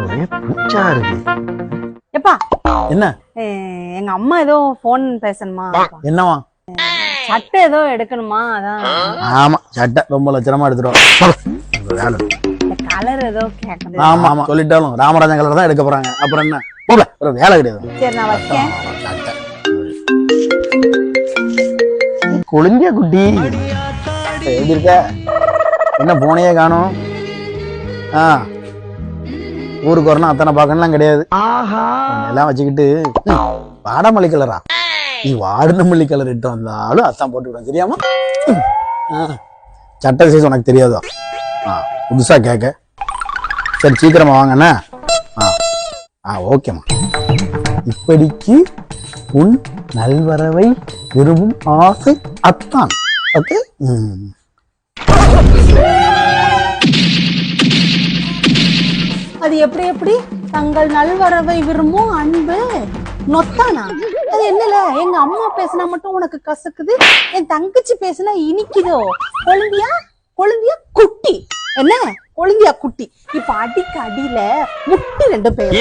ஒரே பூச்சா இருக்கு எப்பா? என்ன? எங்க அம்மா ஏதோ போன் பேசணுமா? என்னவா சட்டை ஏதோ எடுக்கணுமா? அதான். ஆமா சட்டை ரொம்ப லட்சணமா எடுத்துருவோம். கலர் ஏதோ கேட்கணும் ஆமா ஆமா சொல்லிட்டாலும் ராமராஜன் கலர் தான் எடுக்க போறாங்க. அப்புறம் என்ன? போல ஒரு வேலை கிடையாது. சரி நான் வைக்கேன். குட்டி. எப்படி இருக்க? என்ன போனையே காணும்? ஆ. ஊருக்கு வரணும் அத்தனை பார்க்கணும்லாம் கிடையாது. எல்லாம் வச்சுக்கிட்டு ம், வாடாமல்லி கலரா நீ வாடின மல்லி கலர் இட்டு வந்தாலும் அத்தான் போட்டு விடுவேன் தெரியாம சட்டை சைஸ் உனக்கு தெரியாதோ? ஆ புதுசா கேட்க. சரி சீக்கிரமா வாங்கண்ணே ஆ. ஆ ஓகேம்மா. இப்படிக்கு உன் நல்வரவை விரும்பும் ஆசை அத்தான். ஓகே ம். அது எப்படி எப்படி? தங்கள் நல்வரவை விரும்பும் அன்பு நொத்தானா? அது என்னல? எங்க அம்மா பேசினா மட்டும் உனக்கு கசக்குது என் தங்கச்சி பேசினா இனிக்குதோ? கொழுந்தியா? கொழுந்தியா குட்டி. என்ன? கொழுந்தியா குட்டி. இப்ப அடிக்கு அடியில முட்டி ரெண்டு பேர்